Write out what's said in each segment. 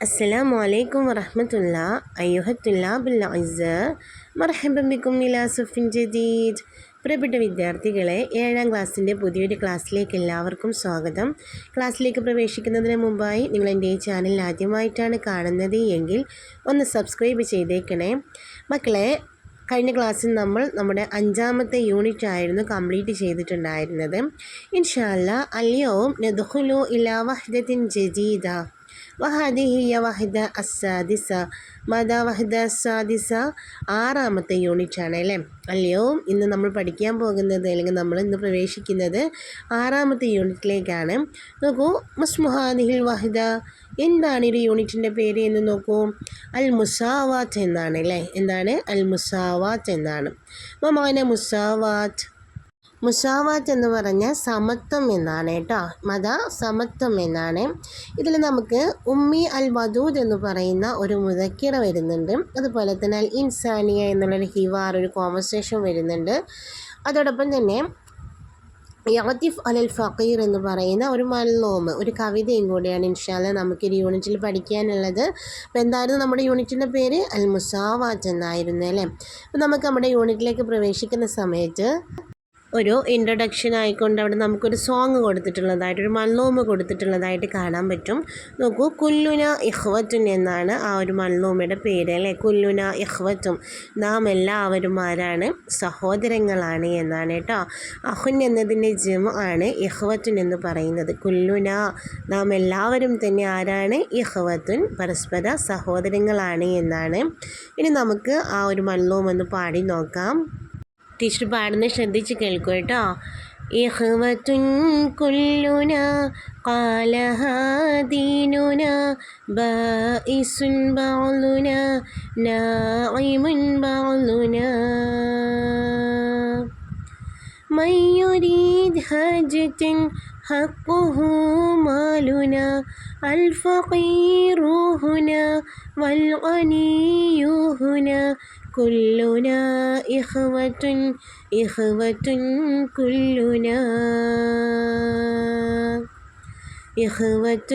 السلام عليكم ورحمة الله أيها الطلاب الأعزاء مرحبا بكم إلى صف جديد പ്രിയപ്പെട്ട വിദ്യാർത്ഥികളെ ഏഴാം ക്ലാസ്സിൻ്റെ പുതിയൊരു ക്ലാസ്സിലേക്ക് എല്ലാവർക്കും സ്വാഗതം ക്ലാസ്സിലേക്ക് പ്രവേശിക്കുന്നതിന് മുമ്പായി നിങ്ങൾ എൻ്റെ ഈ ചാനൽ ആദ്യമായിട്ടാണ് കാണുന്നത് എങ്കിൽ ഒന്ന് സബ്സ്ക്രൈബ് ചെയ്തേക്കണേ മക്കളെ കഴിഞ്ഞ ക്ലാസ്സിൽ നമ്മൾ നമ്മുടെ അഞ്ചാമത്തെ യൂണിറ്റ് ആയിരുന്നു കംപ്ലീറ്റ് ചെയ്തിട്ടുണ്ടായിരുന്നത് ഇൻഷാല്ല അല്യവും നെദുഹുലു ഇലാ വഹ്ദത്തിൻ ജദീദ വഹദിഹിയ വഹദ അസാദിസ മദ വഹദ അസാദിസ ആറാമത്തെ യൂണിറ്റാണ് അല്ലേ? അല്ലയോ? ഇന്ന് നമ്മൾ പഠിക്കാൻ പോകുന്നത് അല്ലെങ്കിൽ നമ്മൾ ഇന്ന് പ്രവേശിക്കുന്നത് ആറാമത്തെ യൂണിറ്റിലേക്കാണ്. നോക്കൂ മുസ്മുഹാദിഹിൽ വഹദ എന്താണ് ഈ യൂണിറ്റിന്റെ പേര് എന്ന് നോക്കൂ. അൽ മുസാവാത്ത് എന്നാണ് അല്ലേ? എന്താണ്? അൽ മുസാവാത്ത് എന്നാണ്. മമാന മുസാവാത്ത് മുസാവാത്ത് എന്ന് പറഞ്ഞാൽ സമത്വം എന്നാണ് കേട്ടോ. മത സമത്വം എന്നാണ്. ഇതിൽ നമുക്ക് ഉമ്മി അൽ വദൂദ് എന്ന് പറയുന്ന ഒരു മുതക്കിറ വരുന്നുണ്ട്. അതുപോലെ തന്നെ അൽ ഇൻസാനിയ എന്നുള്ളൊരു ഹിവാർ ഒരു കോൺവെർസേഷൻ വരുന്നുണ്ട്. അതോടൊപ്പം തന്നെ യാത്തിഫ് അൽ ഫക്കീർ എന്ന് പറയുന്ന ഒരു മൽനോമ് ഒരു കവിതയും കൂടിയാണ് ഇൻഷാല്ല നമുക്ക് ഈ യൂണിറ്റിൽ പഠിക്കാനുള്ളത്. അപ്പോൾ എന്തായിരുന്നു നമ്മുടെ യൂണിറ്റിന്റെ പേര്? അൽ മുസാവാത്ത് എന്നായിരുന്നു അല്ലേ? അപ്പോൾ നമുക്ക് നമ്മുടെ യൂണിറ്റിലേക്ക് പ്രവേശിക്കുന്ന സമയത്ത് ഒരു ഇൻട്രൊഡക്ഷൻ ആയിക്കൊണ്ട് അവിടെ നമുക്കൊരു സോങ് കൊടുത്തിട്ടുള്ളതായിട്ട് ഒരു മൺലൂമ് കൊടുത്തിട്ടുള്ളതായിട്ട് കാണാൻ പറ്റും. നോക്കൂ കുല്ലുന ഇഹ്വത്തുൻ എന്നാണ് ആ ഒരു മൺലൂമയുടെ പേര് അല്ലേ? കുല്ലുന ഇഹ്വത്തും നാം എല്ലാവരും ആരാണ് സഹോദരങ്ങളാണ് എന്നാണ് കേട്ടോ. അഹുൻ എന്നതിന്റെ ജം ആണ് ഇഹ്വത്തുൻ എന്ന് പറയുന്നത്. കുല്ലുന നാം എല്ലാവരും തന്നെ ആരാണ്? ഇഹ്വത്തുൻ പരസ്പര സഹോദരങ്ങളാണ് എന്നാണ്. ഇനി നമുക്ക് ആ ഒരു മൺലൂം ഒന്ന് പാടി നോക്കാം. ടീച്ചർ പാടുന്നത് ശ്രദ്ധിച്ച് കേൾക്കൂ കേട്ടോ ഇഹ്വത്തുൻ കുല്ലുന قالها ديننا بائس بعضنا ناعم بعضنا من يريد حاجة حقه مالنا الفقير هنا والغني هنا كلنا إخوة إخوة كلنا إخوة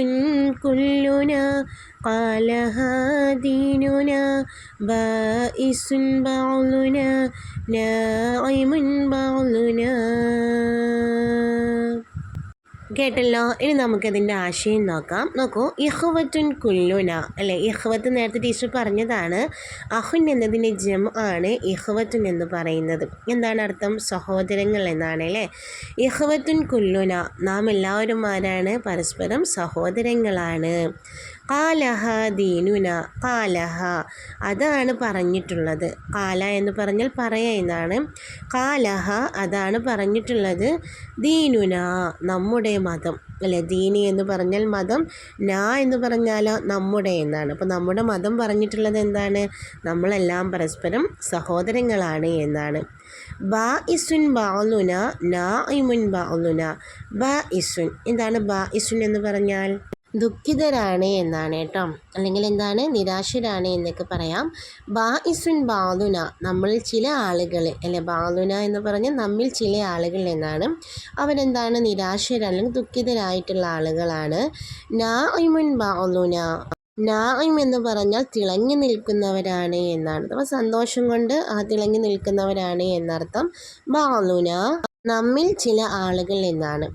كلنا قالها ديننا بائس بعضنا ناعم بعضنا കേട്ടല്ലോ? ഇനി നമുക്കതിന്റെ ആശയം നോക്കാം. നോക്കൂ ഇഹ്വത്തുൻ കുല്ലുന. അല്ലേ ഇഹ്വത്ത് നേരത്തെ ടീച്ചർ പറഞ്ഞതാണ് അഹുൻ എന്നതിന്റെ ജം ആണ് ഇഹ്വത്തുൻ എന്ന് പറയുന്നത്. എന്താണ് അർത്ഥം? സഹോദരങ്ങൾ എന്നാണ് അല്ലേ? ഇഹ്വത്തുൻ കുല്ലുന. നാം എല്ലാവരും ആരാണ് പരസ്പരം സഹോദരങ്ങളാണ്. കാലഹ ദീനുന കാലഹ. അതാണ് പറഞ്ഞിട്ടുള്ളത്. കാല എന്ന് പറഞ്ഞാൽ പറയ എന്നാണ്. കാലഹ അതാണ് പറഞ്ഞിട്ടുള്ളത്. ദീനുന നമ്മുടെ മതം. അല്ലെ ദീനി എന്ന് പറഞ്ഞാൽ മതം ന എന്ന് പറഞ്ഞാലോ നമ്മുടെ എന്നാണ്. അപ്പോൾ നമ്മുടെ മതം പറഞ്ഞിട്ടുള്ളത് എന്താണ്? നമ്മളെല്ലാം പരസ്പരം സഹോദരങ്ങളാണ് എന്നാണ്. ബാ ഇസുൻ ബാലുന നാ ഇമുൻ ബാലുന. ബ ഇസുൻ. എന്താണ് ബാ ഇസുൻ എന്ന് പറഞ്ഞാൽ? ദുഃഖിതരാണ് എന്നാണ് കേട്ടോ. അല്ലെങ്കിൽ എന്താണ്? നിരാശരാണ് എന്നൊക്കെ പറയാം. ബാ ഇസുൻ ബാലുന നമ്മൾ ചില ആളുകൾ അല്ലെ ബാലുന എന്ന് പറഞ്ഞാൽ നമ്മിൽ ചില ആളുകൾ എന്നാണ്. അവരെന്താണ് നിരാശരാണ് അല്ലെങ്കിൽ ദുഃഖിതരായിട്ടുള്ള ആളുകളാണ്. നാ ഇമുൻ ബാലുന നായിം എന്ന് പറഞ്ഞാൽ തിളങ്ങി നിൽക്കുന്നവരാണ് എന്നാണ്. അപ്പോൾ സന്തോഷം കൊണ്ട് ആ തിളങ്ങി നിൽക്കുന്നവരാണ് എന്നർത്ഥം. ബാലുന നമ്മിൽ ചില ആളുകൾ എന്നാണ്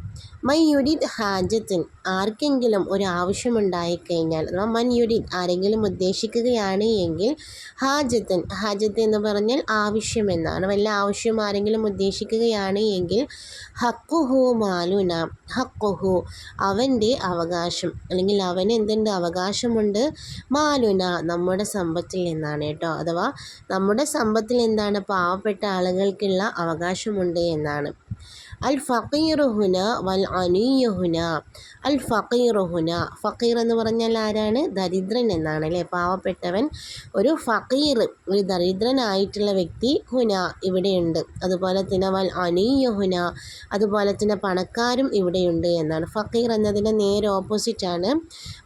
മൈ യുഡിത് ഹാജത്തിൻ ആർക്കെങ്കിലും ഒരു ആവശ്യമുണ്ടായിക്കഴിഞ്ഞാൽ അഥവാ മൻ യുഡിത് ആരെങ്കിലും ഉദ്ദേശിക്കുകയാണ് എങ്കിൽ ഹാജത്തൻ ഹാജത്ത് എന്ന് പറഞ്ഞാൽ ആവശ്യം എന്നാണ്. വല്ല ആവശ്യം ആരെങ്കിലും ഉദ്ദേശിക്കുകയാണ് എങ്കിൽ ഹക്കുഹു മാലുന ഹക്കുഹു അവന്റെ അവകാശം. അല്ലെങ്കിൽ അവന് എന്തുണ്ട് അവകാശമുണ്ട്? മാലുന നമ്മുടെ സമ്പത്തിൽ എന്നാണ് കേട്ടോ. അഥവാ നമ്മുടെ സമ്പത്തിൽ എന്താണ് പാവപ്പെട്ട ആളുകൾക്കുള്ള അവകാശമുണ്ട് എന്നാണ്. അൽ ഫക്കീറുഹുന വൽ അനീയഹുന അൽ ഫക്കീറുഹുന ഫക്കീർ എന്ന് പറഞ്ഞാൽ ആരാണ്? ദരിദ്രൻ എന്നാണ് അല്ലേ? പാവപ്പെട്ടവൻ ഒരു ഫക്കീർ ഒരു ദരിദ്രനായിട്ടുള്ള വ്യക്തി ഹുന ഇവിടെയുണ്ട്. അതുപോലെ തന്നെ വൽ അനീയഹുന അതുപോലെ തന്നെ പണക്കാരും ഇവിടെയുണ്ട് എന്നാണ്. ഫക്കീർ എന്നതിന്റെ നേരെ ഓപ്പോസിറ്റാണ്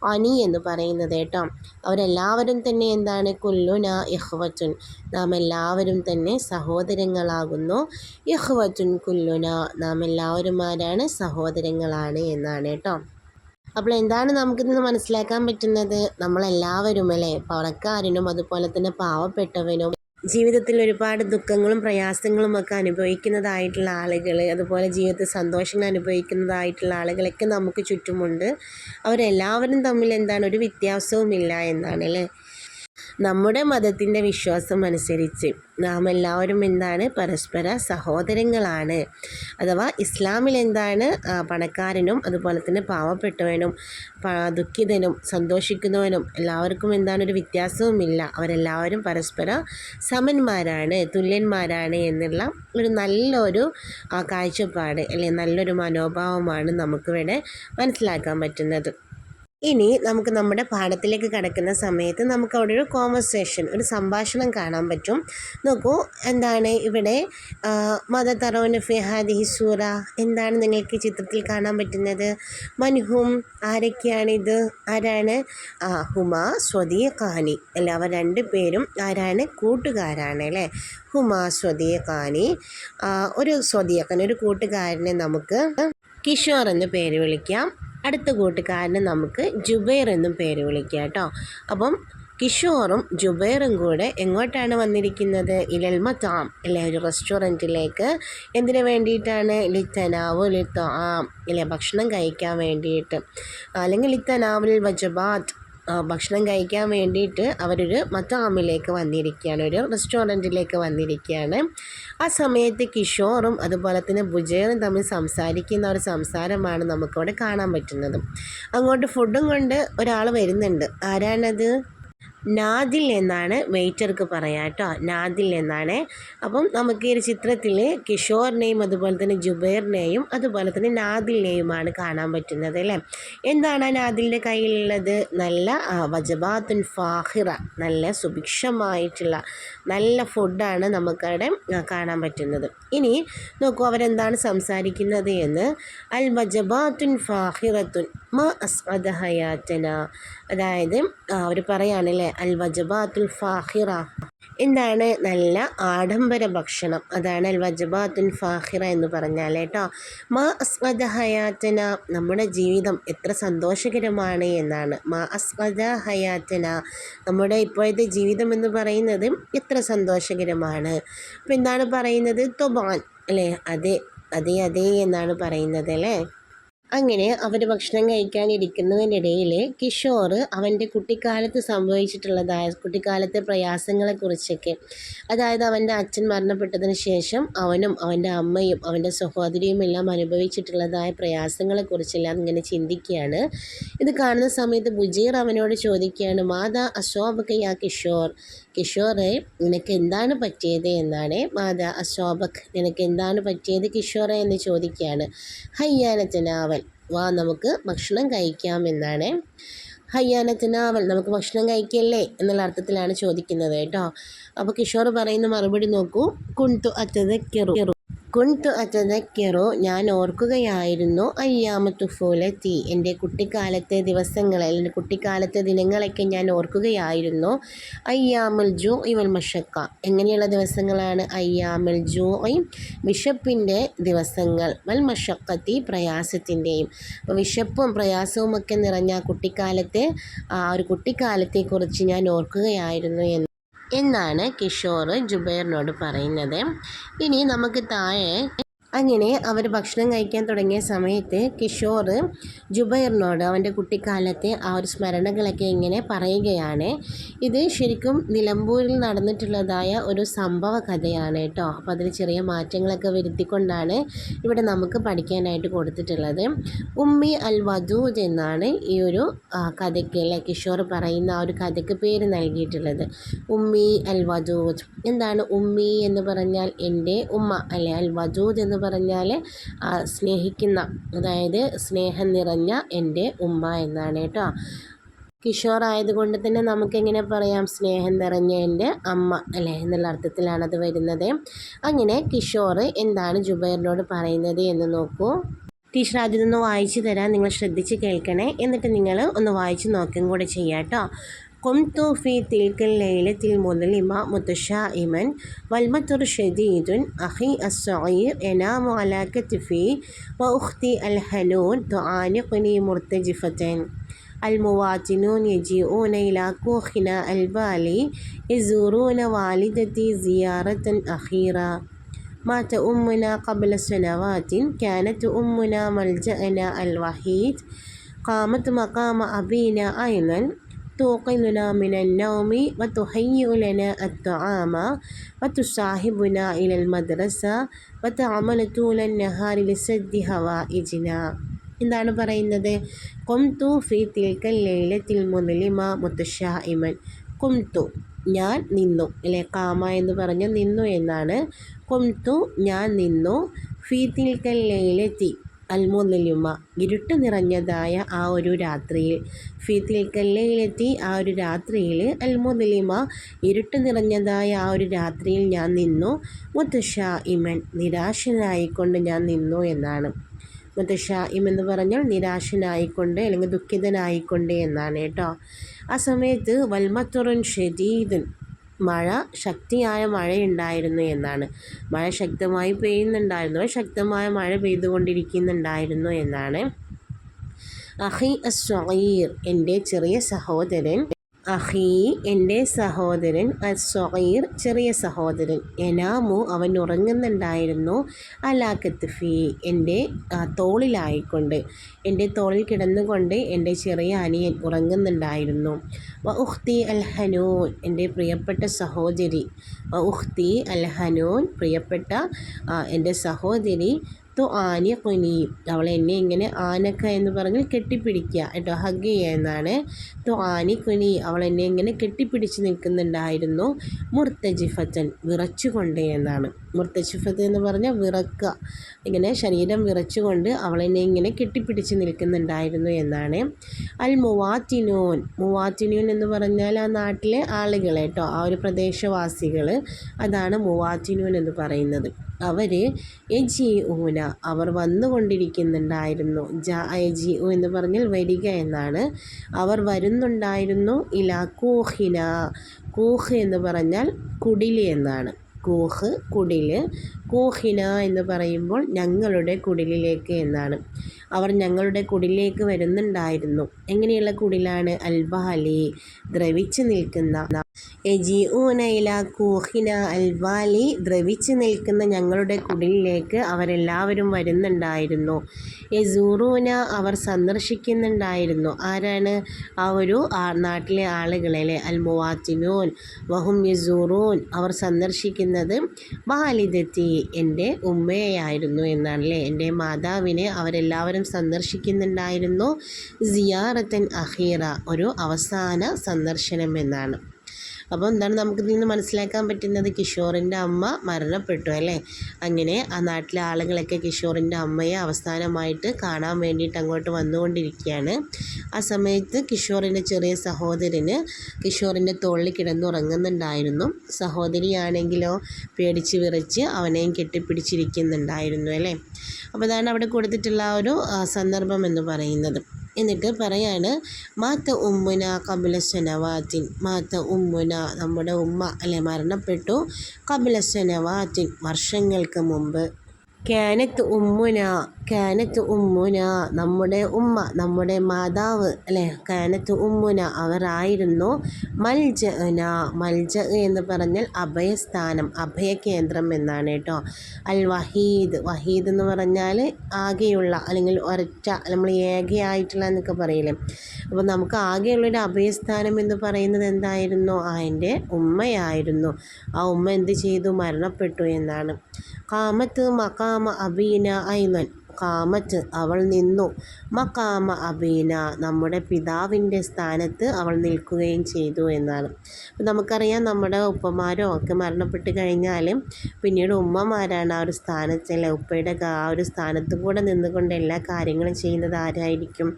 അനി എന്ന് പറയുന്നത് കേട്ടോ. അവരെല്ലാവരും തന്നെ എന്താണ്? കുല്ലുന യഹ്വറ്റുൻ നാം എല്ലാവരും തന്നെ സഹോദരങ്ങളാകുന്നു. യഹ്വറ്റുൻ കുല്ലുന. നാം എല്ലാവരുമാരാണ് സഹോദരങ്ങളാണ് എന്നാണ് കേട്ടോ. അപ്പോൾ എന്താണ് നമുക്കിന്ന് മനസ്സിലാക്കാൻ പറ്റുന്നത്? നമ്മളെല്ലാവരും അല്ലേ പണക്കാരനും അതുപോലെ തന്നെ പാവപ്പെട്ടവനും ജീവിതത്തിൽ ഒരുപാട് ദുഃഖങ്ങളും പ്രയാസങ്ങളും ഒക്കെ അനുഭവിക്കുന്നതായിട്ടുള്ള ആളുകൾ അതുപോലെ ജീവിതത്തിൽ സന്തോഷങ്ങൾ അനുഭവിക്കുന്നതായിട്ടുള്ള ആളുകളൊക്കെ നമുക്ക് ചുറ്റുമുണ്ട്. അവരെല്ലാവരും തമ്മിൽ എന്താണ് ഒരു വ്യത്യാസവുമില്ല എന്നാണ് അല്ലേ? നമ്മുടെ മതത്തിന്റെ വിശ്വാസം അനുസരിച്ച് നാം എല്ലാവരും എന്താണ്? പരസ്പര സഹോദരങ്ങളാണ്. അഥവാ ഇസ്ലാമിൽ എന്താണ്? പണക്കാരനും അതുപോലെ തന്നെ പാവപ്പെട്ടവനും ദുഃഖിതനും സന്തോഷിക്കുന്നവനും എല്ലാവർക്കും എന്താണ്? ഒരു വ്യത്യാസവുമില്ല. അവരെല്ലാവരും പരസ്പര സമന്മാരാണ് തുല്യന്മാരാണ് എന്നുള്ള ഒരു നല്ലൊരു കാഴ്ചപ്പാട് അല്ലെങ്കിൽ നല്ലൊരു മനോഭാവമാണ് നമുക്കിവിടെ മനസ്സിലാക്കാൻ പറ്റുന്നത്. ഇനി നമുക്ക് നമ്മുടെ പാഠത്തിലേക്ക് കടക്കുന്ന സമയത്ത് നമുക്ക് അവിടെ ഒരു കോൺവെർസേഷൻ ഒരു സംഭാഷണം കാണാൻ പറ്റും. നോക്കൂ എന്താണ് ഇവിടെ മദ തറോന് ഫിഹാദി സൂറ എന്താണ് നിങ്ങൾക്ക് ചിത്രത്തിൽ കാണാൻ പറ്റുന്നത്? മൻഹും ആരൊക്കെയാണിത്? ആരാണ്? ആ ഹുമ സ്വദീ ഖാനി അല്ല? അവർ രണ്ട് പേരും ആരാണ്? കൂട്ടുകാരാണ് അല്ലേ? ഹുമ സ്വദീ ഖാനി ഒരു സ്വദീഖൻ ഒരു കൂട്ടുകാരനെ നമുക്ക് കിഷോർ എന്ന് പേര് വിളിക്കാം. അടുത്ത കൂട്ടുകാരനെ നമുക്ക് ജുബൈർ എന്നും പേര് വിളിക്കാം കേട്ടോ. അപ്പം കിഷോറും ജുബൈറും കൂടെ എങ്ങോട്ടാണ് വന്നിരിക്കുന്നത്? ഇലൽമ താം അല്ലെ? ഒരു റെസ്റ്റോറന്റിലേക്ക്. എന്തിനു വേണ്ടിയിട്ടാണ് ലിത്തനാവ് ലിത്താം അല്ലെ? ഭക്ഷണം കഴിക്കാൻ വേണ്ടിയിട്ട്. അല്ലെങ്കിൽ ലിത്തനാവിൽ വജബാത്ത് ഭക്ഷണം കഴിക്കാൻ വേണ്ടിയിട്ട് അവരൊരു മത്താമിലേക്ക് വന്നിരിക്കുകയാണ് ഒരു റെസ്റ്റോറന്റിലേക്ക് വന്നിരിക്കുകയാണ്. ആ സമയത്ത് കിഷോറും അതുപോലെ തന്നെ ബുജേറും തമ്മിൽ സംസാരിക്കുന്ന ഒരു സംസാരമാണ് നമുക്കവിടെ കാണാൻ പറ്റുന്നത്. അങ്ങോട്ട് ഫുഡും കൊണ്ട് ഒരാൾ വരുന്നുണ്ട്. ആരാണത്? നാദിൽ എന്നാണ് വെയിറ്റർക്ക് പറയാം കേട്ടോ. നാദിൽ എന്നാണ് അപ്പം നമുക്ക് ഈ ഒരു ചിത്രത്തിൽ കിഷോറിനെയും അതുപോലെ തന്നെ ജുബൈറിനെയും അതുപോലെ തന്നെ നാദിലിനെയുമാണ് കാണാൻ പറ്റുന്നത് അല്ലേ? എന്താണ് നാദിലിന്റെ കയ്യിലുള്ളത്? നല്ല വജബാത്തുൻ ഫാഹിറ നല്ല സുഭിക്ഷമായിട്ടുള്ള നല്ല ഫുഡാണ് നമുക്കവിടെ കാണാൻ പറ്റുന്നത്. ഇനി നോക്കൂ അവരെന്താണ് സംസാരിക്കുന്നത് എന്ന്. അൽ വജബാത്തുൻ ഫാഹിറത്തുൻ മ അസ്അദ ഹയാത്തന. അതായത് അവർ പറയുകയാണല്ലേ അൽ വജബാത്തുൽ ഫാഹിറ എന്താണ് നല്ല ആഡംബര ഭക്ഷണം? അതാണ് അൽ വജബാത്തുൽ ഫാഹിറ എന്ന് പറഞ്ഞാൽ കേട്ടോ. മാ അസ്വദ ഹയാത്തന നമ്മുടെ ജീവിതം എത്ര സന്തോഷകരമാണ് എന്നാണ്. മാ അസ്വദ ഹയാത്തന നമ്മുടെ ഇപ്പോഴത്തെ ജീവിതം എന്ന് പറയുന്നത് എത്ര സന്തോഷകരമാണ്. അപ്പോൾ എന്താണ് പറയുന്നത്? തൊബാൻ അല്ലേ? അതെ അതെ അതെ എന്നാണ് പറയുന്നത് അല്ലേ? അങ്ങനെ അവർ ഭക്ഷണം കഴിക്കാനിരിക്കുന്നതിനിടയിൽ കിഷോർ അവന്റെ കുട്ടിക്കാലത്ത് സംഭവിച്ചിട്ടുള്ളതായ കുട്ടിക്കാലത്തെ പ്രയാസങ്ങളെക്കുറിച്ചൊക്കെ. അതായത് അവന്റെ അച്ഛൻ മരണപ്പെട്ടതിന് ശേഷം അവനും അവന്റെ അമ്മയും അവന്റെ സഹോദരിയും എല്ലാം അനുഭവിച്ചിട്ടുള്ളതായ പ്രയാസങ്ങളെക്കുറിച്ചെല്ലാം ഇങ്ങനെ ചിന്തിക്കുകയാണ്. ഇത് കാണുന്ന സമയത്ത് ബുജീർ അവനോട് ചോദിക്കുകയാണ് മാതാ അശോഭക കിഷോർ? കിഷോറെ നിനക്ക് എന്താണ് പറ്റിയത്? എന്നാണ്. മാതാ അശോഭക് നിനക്ക് എന്താണ് പറ്റിയത്? കിഷോറെ എന്ന് ചോദിക്കുകയാണ്. ഹയ്യാനത്തനാവൽ വാ നമുക്ക് ഭക്ഷണം കഴിക്കാം എന്നാണ് ഹയ്യാനത്തിനാവൽ നമുക്ക് ഭക്ഷണം കഴിക്കല്ലേ എന്നുള്ള അർത്ഥത്തിലാണ് ചോദിക്കുന്നത് കേട്ടോ. അപ്പോൾ കിഷോർ പറയുന്ന മറുപടി നോക്കൂ. കുൺതു അത്തതക്കെറു കുൻതു അത്തതക്കെറു ഞാൻ ഓർക്കുകയായിരുന്നു. അയ്യാമത്തുഫൂലെത്തി എന്റെ കുട്ടിക്കാലത്തെ ദിവസങ്ങളെ അല്ലെങ്കിൽ കുട്ടിക്കാലത്തെ ദിനങ്ങളൊക്കെ ഞാൻ ഓർക്കുകയായിരുന്നു. അയ്യാമുൽ ജോ ഇവൽ മഷക്ക. എങ്ങനെയുള്ള ദിവസങ്ങളാണ്? അയ്യാമുൽ ജോ വിശപ്പിന്റെ ദിവസങ്ങൾ. വൽ മഷക്കത്തി പ്രയാസത്തിന്റെയും. അപ്പോൾ വിശപ്പും പ്രയാസവും ഒക്കെ നിറഞ്ഞ കുട്ടിക്കാലത്തെ ആ ഒരു കുട്ടിക്കാലത്തെക്കുറിച്ച് ഞാൻ ഓർക്കുകയായിരുന്നു എന്ന് എന്നാണ് കിഷോർ ജുബൈറിനോട് പറയുന്നത്. ഇനി നമുക്ക് താഴെ അങ്ങനെ അവർ ഭക്ഷണം കഴിക്കാൻ തുടങ്ങിയ സമയത്ത് കിഷോർ ജുബൈറിനോട് അവന്റെ കുട്ടിക്കാലത്തെ ആ ഒരു സ്മരണകളൊക്കെ ഇങ്ങനെ പറയുകയാണ്. ഇത് ശരിക്കും നിലമ്പൂരിൽ നടന്നിട്ടുള്ളതായ ഒരു സംഭവ കഥയാണ് കേട്ടോ. അപ്പോൾ അതിൽ ചെറിയ മാറ്റങ്ങളൊക്കെ വരുത്തിക്കൊണ്ടാണ് ഇവിടെ നമുക്ക് പഠിക്കാനായിട്ട് കൊടുത്തിട്ടുള്ളത്. ഉമ്മി അൽ വദൂദ് എന്നാണ് ഈ ഒരു കഥയ്ക്ക് അല്ലെ കിഷോർ പറയുന്ന ആ ഒരു കഥയ്ക്ക് പേര് നൽകിയിട്ടുള്ളത്. ഉമ്മി അൽ വദൂദ്. എന്താണ് ഉമ്മി എന്ന് പറഞ്ഞാൽ എന്റെ ഉമ്മ അല്ലെ? അൽ വദൂദ് എന്ന് പറഞ്ഞാൽ സ്നേഹിക്കുന്ന അതായത് സ്നേഹം നിറഞ്ഞ എന്റെ ഉമ്മ എന്നാണ് കേട്ടോ. കിഷോർ ആയതുകൊണ്ട് തന്നെ നമുക്കെങ്ങനെ പറയാം? സ്നേഹം നിറഞ്ഞ എന്റെ അമ്മ അല്ലേ? എന്നുള്ള അർത്ഥത്തിലാണത് വരുന്നത്. അങ്ങനെ കിഷോർ എന്താണ് ജുബൈറിനോട് പറയുന്നത് എന്ന് നോക്കൂ. ടീച്ചർ ആദ്യം ഒന്ന് വായിച്ചു തരാൻ നിങ്ങൾ ശ്രദ്ധിച്ച് കേൾക്കണേ. എന്നിട്ട് നിങ്ങൾ ഒന്ന് വായിച്ച് നോക്കുകയും കൂടെ ചെയ്യാം കേട്ടോ. قمت في تلك الليلة المظلمة متشائما والمطر شديد. أخي الصغير ينام على كتفي وأختي الحنون تعانقني مرتجفة. المواطنون يجيئون إلى كوخنا البالي يزورون والدتي زيارة أخيرة. مات أمنا قبل سنوات كانت أمنا ملجأنا الوحيد. قامت مقام أبينا أيضا. توقظنا من النوم وتهيئ لنا الطعام وتصاحبنا إلى المدرسة وتعمل طول النهار لسد هوائجنا എന്താണ് പറയുന്നത് കൊംതു ഫി തിൽക്കൽ ലൈലത്തിൽ മുതലിമ മുത്തഷായിമൻ കൊംതു ഞാൻ നിന്നു അല്ലെ കാമ എന്ന് പറഞ്ഞ നിന്നു എന്നാണ് കൊംതു ഞാൻ നിന്നു ഫി തിൽക്കൽ ലൈലത്തി അൽമുലിമ ഇരുട്ട് നിറഞ്ഞതായ ആ ഒരു രാത്രിയിൽ ഫീത്തിൽ കല്ലയിലെത്തി ആ ഒരു രാത്രിയിൽ അൽമുലിമ ഇരുട്ട് നിറഞ്ഞതായ ആ ഒരു രാത്രിയിൽ ഞാൻ നിന്നു. മുത്തഷാ ഇമൻ നിരാശനായിക്കൊണ്ട് ഞാൻ നിന്നു എന്നാണ്. മുത്തഷായിം ഇമെന്ന് പറഞ്ഞാൽ നിരാശനായിക്കൊണ്ട് അല്ലെങ്കിൽ ദുഃഖിതനായിക്കൊണ്ട് എന്നാണ് കേട്ടോ. ആ സമയത്ത് വൽമത്തുറൻ ഷെദീദൻ മഴ ശക്തിയായ മഴയുണ്ടായിരുന്നു എന്നാണ്. മഴ ശക്തമായി പെയ്യുന്നുണ്ടായിരുന്നു. ശക്തമായ മഴ പെയ്തുകൊണ്ടിരിക്കുന്നുണ്ടായിരുന്നു എന്നാണ്. അഹി അസ്വീർ എന്റെ ചെറിയ സഹോദരൻ അഹി എന്റെ സഹോദരൻ അസ്വീർ ചെറിയ സഹോദരൻ. എനാമു അവൻ ഉറങ്ങുന്നുണ്ടായിരുന്നു അലാക്കത്ത് എന്റെ തോളിലായിക്കൊണ്ട്. എന്റെ തോളിൽ കിടന്നുകൊണ്ട് എന്റെ ചെറിയ അനിയൻ ഉറങ്ങുന്നുണ്ടായിരുന്നു. വ ഉഹ്തി അൽ ഹനൂൻ എന്റെ പ്രിയപ്പെട്ട സഹോദരി. വ ഉഹ്തി അൽ ഹനൂൻ പ്രിയപ്പെട്ട എന്റെ സഹോദരി തു ആനിയ കൊനിയും അവൾ എന്നെ ഇങ്ങനെ ആനക്ക എന്ന് പറഞ്ഞ് കെട്ടിപ്പിടിക്കുക കേട്ടോ. ഹഗ് ചെയ്യുക എന്നാണ്. തു ആനി കുനി അവൾ എന്നെ ഇങ്ങനെ കെട്ടിപ്പിടിച്ച് നിൽക്കുന്നുണ്ടായിരുന്നു. മുർത്തജിഫത്തൻ വിറച്ചുകൊണ്ട് എന്നാണ്. മുർത്തജിഫത്ത് എന്ന് പറഞ്ഞാൽ വിറക്കുക. ഇങ്ങനെ ശരീരം വിറച്ചുകൊണ്ട് അവളെന്നെ ഇങ്ങനെ കെട്ടിപ്പിടിച്ച് നിൽക്കുന്നുണ്ടായിരുന്നു എന്നാണ് അൽ മുവാറ്റിനോൻ മുവാറ്റിനോൻ എന്ന് പറഞ്ഞാൽ ആ നാട്ടിലെ ആളുകൾ കേട്ടോ ആ ഒരു പ്രദേശവാസികൾ അതാണ് മുവാറ്റിനോൻ എന്ന് പറയുന്നത്. അവർ എജി ഊന അവർ വന്നുകൊണ്ടിരിക്കുന്നുണ്ടായിരുന്നു. ജ എജി ഊ എന്ന് പറഞ്ഞാൽ വരിക എന്നാണ്. അവർ വരുന്നുണ്ടായിരുന്നു ഇല കൂഹിന. കൂഹ് എന്ന് പറഞ്ഞാൽ കുടിലി എന്നാണ്. കൂഹ് കുടിൽ കൂഹിന എന്ന് പറയുമ്പോൾ ഞങ്ങളുടെ കുടിലിലേക്ക് എന്നാണ്. അവർ ഞങ്ങളുടെ കുടിലേക്ക് വരുന്നുണ്ടായിരുന്നു. എങ്ങനെയുള്ള കുടിലാണ്? അൽബാലി ദ്രവിച്ചു നിൽക്കുന്ന എജിഊനയില കൂഹിന അൽവാലി ദ്രവിച്ചു നിൽക്കുന്ന ഞങ്ങളുടെ കുടിലിലേക്ക് അവരെല്ലാവരും വരുന്നുണ്ടായിരുന്നു. യസൂറൂന അവർ സന്ദർശിക്കുന്നുണ്ടായിരുന്നു. ആരാണ്? ആ ഒരു നാട്ടിലെ ആളുകളെ അൽ മുവാത്തിനൂൻ വഹും യസൂറൂൻ അവർ സന്ദർശിക്കുന്നത് വാലിദത്തി എന്റെ ഉമ്മയായിരുന്നു എന്നാണല്ലേ? എന്റെ മാതാവിനെ അവരെല്ലാവരും സന്ദർശിക്കുന്നുണ്ടായിരുന്നു. സിയാറത്തൻ അഹീറ ഒരു അവസാന സന്ദർശനം എന്നാണ്. അപ്പോൾ എന്താണ് നമുക്ക് ഇതിൽ നിന്ന് മനസ്സിലാക്കാൻ പറ്റുന്നത്? കിഷോറിന്റെ അമ്മ മരണപ്പെട്ടു അല്ലേ? അങ്ങനെ ആ നാട്ടിലെ ആളുകളൊക്കെ കിഷോറിന്റെ അമ്മയെ അവസാനമായിട്ട് കാണാൻ വേണ്ടിയിട്ട് അങ്ങോട്ട് വന്നുകൊണ്ടിരിക്കുകയാണ്. ആ സമയത്ത് കിഷോറിന്റെ ചെറിയ സഹോദരന് കിഷോറിന്റെ തോളിൽ കിടന്നുറങ്ങുന്നുണ്ടായിരുന്നു. സഹോദരിയാണെങ്കിലോ പേടിച്ച് വിറച്ച് അവനെയും കെട്ടിപ്പിടിച്ചിരിക്കുന്നുണ്ടായിരുന്നു അല്ലേ? അപ്പോൾ അതാണ് അവിടെ കൊടുത്തിട്ടുള്ള ഒരു സന്ദർഭം എന്ന് പറയുന്നത്. എന്നിട്ട് പറയാണ് മാത്ത ഉമ്മുന കപില സനവാത്തിൻ മാത്ത ഉമ്മുന നമ്മുടെ ഉമ്മ അല്ലെ മരണപ്പെട്ടു. കപില സനവാത്തിൻ വർഷങ്ങൾക്ക് മുമ്പ്. കാനത്ത് ഉമ്മുന കാനത്ത് ഉമ്മുന നമ്മുടെ ഉമ്മ നമ്മുടെ മാതാവ് അല്ലേ? കാനത്ത് ഉമ്മുന അവരായിരുന്നു. മൽജന മൽജ എന്ന് പറഞ്ഞാൽ അഭയസ്ഥാനം അഭയകേന്ദ്രം എന്നാണ് കേട്ടോ. അൽ വഹീദ് വഹീദ് എന്ന് പറഞ്ഞാൽ ആകെയുള്ള അല്ലെങ്കിൽ ഒരറ്റ നമ്മൾ ഏകയായിട്ടുള്ള എന്നൊക്കെ പറയില്ലേ. അപ്പോൾ നമുക്ക് ആകെയുള്ളൊരു അഭയസ്ഥാനം എന്ന് പറയുന്നത് എന്തായിരുന്നു? ആ എന്റെ ഉമ്മയായിരുന്നു. ആ ഉമ്മ എന്ത് ചെയ്തു? മരണപ്പെട്ടു എന്നാണ്. കാമത്ത് മക്കാമ അബീന ഐമൻ. കാമത്ത് അവൾ നിന്നു. മക്കാമ അബീന നമ്മുടെ പിതാവിന്റെ സ്ഥാനത്ത് അവൾ നിൽക്കുകയും ചെയ്തു എന്നാണ്. നമുക്കറിയാം നമ്മുടെ ഉപ്പമാരോ ഒക്കെ മരണപ്പെട്ട് കഴിഞ്ഞാൽ പിന്നീട് ഉമ്മമാരാണ് ആ ഒരു സ്ഥാനത്തല്ല ഉപ്പയുടെ ആ ഒരു സ്ഥാനത്ത് കൂടെ നിന്നുകൊണ്ട് എല്ലാ കാര്യങ്ങളും ചെയ്യുന്നത് ആരായിരിക്കും?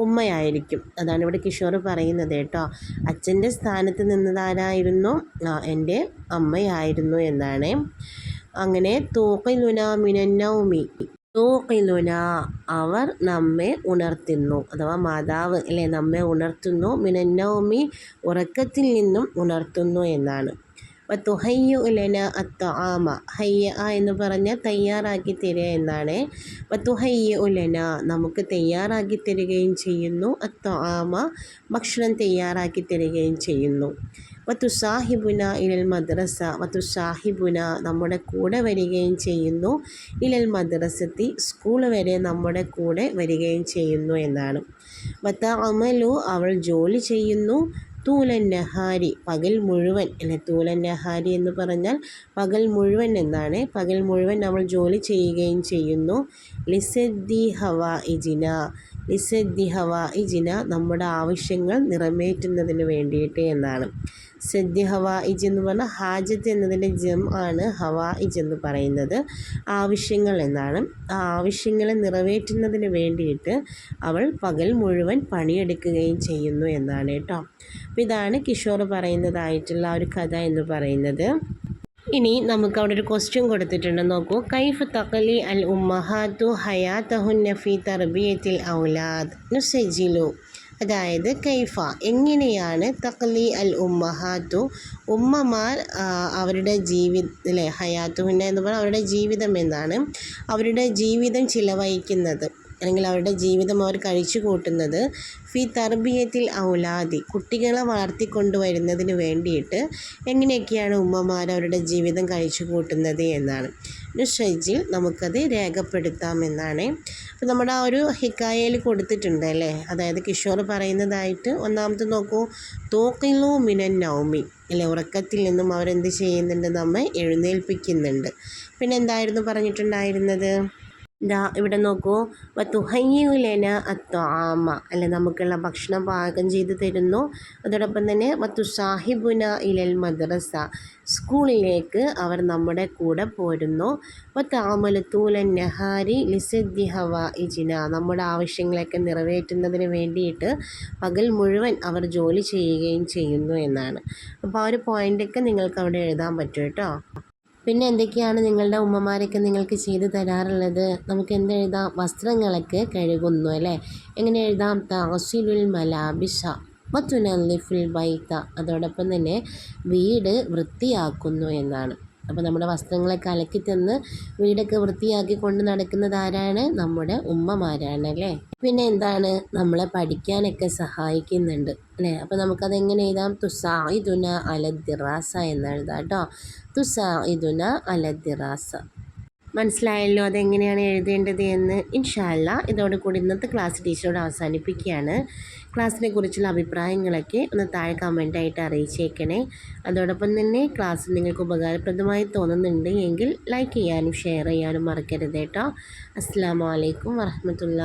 ഉമ്മയായിരിക്കും. അതാണ് ഇവിടെ കിഷോർ പറയുന്നത് കേട്ടോ. അച്ഛന്റെ സ്ഥാനത്ത് നിന്നതാരായിരുന്നു? എന്റെ അമ്മയായിരുന്നു എന്നാണ്. അങ്ങനെ തൂക്കിലുന മിനന്നൗമി. തൂക്കിലുന അവർ നമ്മെ ഉണർത്തുന്നു. അഥവാ മാതാവ് അല്ലെ നമ്മെ ഉണർത്തുന്നു. മിനന്നൗമി ഉറക്കത്തിൽ നിന്നും ഉണർത്തുന്നു എന്നാണ്. വത്തുഹയ്യു ലന അത്ത ആമ ഹയ്യ ആ എന്ന് പറഞ്ഞാൽ തയ്യാറാക്കി തരിക എന്നാണ്. വത്തുഹയ്യ ഉലന നമുക്ക് തയ്യാറാക്കി തരികയും ചെയ്യുന്നു. അത്ത ആമ ഭക്ഷണം തയ്യാറാക്കി തരികയും ചെയ്യുന്നു. വത്തു സാഹിബുന ഇലൽ മദ്രസ. വത്തു സാഹിബുന നമ്മുടെ കൂടെ വരികയും ചെയ്യുന്നു. ഇലൽ മദ്രസത്തി സ്കൂൾ വരെ നമ്മുടെ കൂടെ വരികയും ചെയ്യുന്നു എന്നാണ്. വത്ത അമലു അവൾ ജോലി ചെയ്യുന്നു. തൂലൻ നഹാരി പകൽ മുഴുവൻ അല്ലെ തൂലൻ നഹാരി എന്ന് പറഞ്ഞാൽ പകൽ മുഴുവൻ എന്നാണ്. പകൽ മുഴുവൻ നമ്മൾ ജോലി ചെയ്യുകയും ചെയ്യുന്നു. ലിസദ്ദി ഹവാ ഇജിന ലിസദ്ദി ഹവായിജിന നമ്മുടെ ആവശ്യങ്ങൾ നിറവേറ്റുന്നതിന് വേണ്ടിയിട്ട് എന്നാണ്. സദ്യ ഹവാ ഇജ് എന്ന് പറഞ്ഞാൽ ഹാജത്ത് എന്നതിന്റെ ജം ആണ് ഹവാ ഇജ് എന്ന് പറയുന്നത്. ആവശ്യങ്ങൾ എന്നാണ്. ആ ആവശ്യങ്ങളെ നിറവേറ്റുന്നതിന് വേണ്ടിയിട്ട് അവൾ പകൽ മുഴുവൻ പണിയെടുക്കുകയും ചെയ്യുന്നു എന്നാണ് കേട്ടോ. അപ്പോൾ ഇതാണ് കിഷോർ പറയുന്നതായിട്ടുള്ള ഒരു കഥ എന്ന് പറയുന്നത്. ഇനി നമുക്ക് അവിടെ ഒരു ക്വസ്റ്റ്യൻ കൊടുത്തിട്ടുണ്ട്. നോക്കൂ. കൈഫ് തക്കലി അൽ ഉമ്മഹാത്തു ഹയാത്തഹു നഫി തർബിയത്തിൽ ഔലാദ് നുസജിലു. അതായത് കൈഫ എങ്ങനെയാണ് തക്ലി അൽ ഉമ്മഹാത്തു ഉമ്മമാർ അവരുടെ ജീവിത അല്ലേ ഹയാത്തുഹുന്ന എന്ന് പറഞ്ഞാൽ അവരുടെ ജീവിതം എന്നാണ് അവരുടെ ജീവിതം ചിലവഴിക്കുന്നത്. അല്ലെങ്കിൽ അവരുടെ ജീവിതം അവർ കഴിച്ചു കൂട്ടുന്നത് ഫി തർബിയത്തിൽ ഔലാദി കുട്ടികളെ വളർത്തിക്കൊണ്ടുവരുന്നതിന് വേണ്ടിയിട്ട് എങ്ങനെയൊക്കെയാണ് ഉമ്മമാർ അവരുടെ ജീവിതം കഴിച്ചു കൂട്ടുന്നത് എന്നാണ്. ഷെജിൽ നമുക്കത് രേഖപ്പെടുത്താമെന്നാണ് അപ്പോൾ നമ്മുടെ ആ ഒരു ഹിക്കായയിൽ കൊടുത്തിട്ടുണ്ട് അല്ലേ? അതായത് കിഷോർ പറയുന്നതായിട്ട് ഒന്നാമത്തെ നോക്കൂ തോക്കിലോ മിനൻ നൗമി. അല്ലെ? ഉറക്കത്തിൽ നിന്നും അവരെന്ത് ചെയ്യുന്നുണ്ട്? നമ്മെ എഴുന്നേൽപ്പിക്കുന്നുണ്ട്. പിന്നെ എന്തായിരുന്നു പറഞ്ഞിട്ടുണ്ടായിരുന്നത്? ദാ ഇവിടെ നോക്കൂ. വത്തുഹയ്യുലന അത്വാമ. അല്ലെ നമുക്കുള്ള ഭക്ഷണം പാകം ചെയ്തു തരുന്നു. അതോടൊപ്പം തന്നെ വത്തു സാഹിബുന ഇലൽ മദ്രസ. സ്കൂളിലേക്ക് അവർ നമ്മുടെ കൂടെ പോരുന്നു. വത്താമലത്തൂലൻ നഹാരി ലിസദ്ദി ഹവ ഇജിന നമ്മുടെ ആവശ്യങ്ങളൊക്കെ നിറവേറ്റുന്നതിന് വേണ്ടിയിട്ട് പകൽ മുഴുവൻ അവർ ജോലി ചെയ്യുകയും ചെയ്യുന്നു എന്നാണ്. അപ്പോൾ ആ ഒരു പോയിന്റൊക്കെ നിങ്ങൾക്ക് അവിടെ എഴുതാൻ പറ്റും കേട്ടോ. പിന്നെ എന്തൊക്കെയാണ് നിങ്ങളുടെ ഉമ്മമാരൊക്കെ നിങ്ങൾക്ക് ചെയ്ത് തരാറുള്ളത്? നമുക്ക് എന്തെഴുതാം? വസ്ത്രങ്ങളൊക്കെ കഴുകുന്നു അല്ലേ? എങ്ങനെ എഴുതാം? താസിലുൽ മലാബിഷ ലിഫിൽ ബൈത്ത അതോടൊപ്പം തന്നെ വീട് വൃത്തിയാക്കുന്നു എന്നാണ്. അപ്പോൾ നമ്മുടെ വസ്ത്രങ്ങളെ അലക്കി തന്ന് വീടൊക്കെ വൃത്തിയാക്കി കൊണ്ട് നടക്കുന്നത് ആരാണ്? നമ്മുടെ ഉമ്മമാരാണ് അല്ലേ? പിന്നെ എന്താണ്? നമ്മളെ പഠിക്കാനൊക്കെ സഹായിക്കുന്നുണ്ട് അല്ലേ? അപ്പോൾ നമുക്കത് എങ്ങനെ എഴുതാം? തുസായിദുന അലദ്ദിറാസ എന്ന് എഴുതാം കേട്ടോ. തുസായിദുന അലദ്ദിറാസ. മനസ്സിലായല്ലോ അതെങ്ങനെയാണ് എഴുതേണ്ടത് എന്ന്. ഇൻഷാല്ല ഇതോടുകൂടി ഇന്നത്തെ ക്ലാസ് ടീച്ചറോട് അവസാനിപ്പിക്കുകയാണ്. ക്ലാസ്സിനെ കുറിച്ചുള്ള അഭിപ്രായങ്ങളൊക്കെ ഒന്ന് താഴെ കമന്റായിട്ട് അറിയിച്ചേക്കണേ. അതോടൊപ്പം തന്നെ ക്ലാസ് നിങ്ങൾക്ക് ഉപകാരപ്രദമായി തോന്നുന്നുണ്ട് എങ്കിൽ ലൈക്ക് ചെയ്യാനും ഷെയർ ചെയ്യാനും മറക്കരുത് കേട്ടോ. അസ്സാം വലൈക്കും വറഹമത്തുള്ള.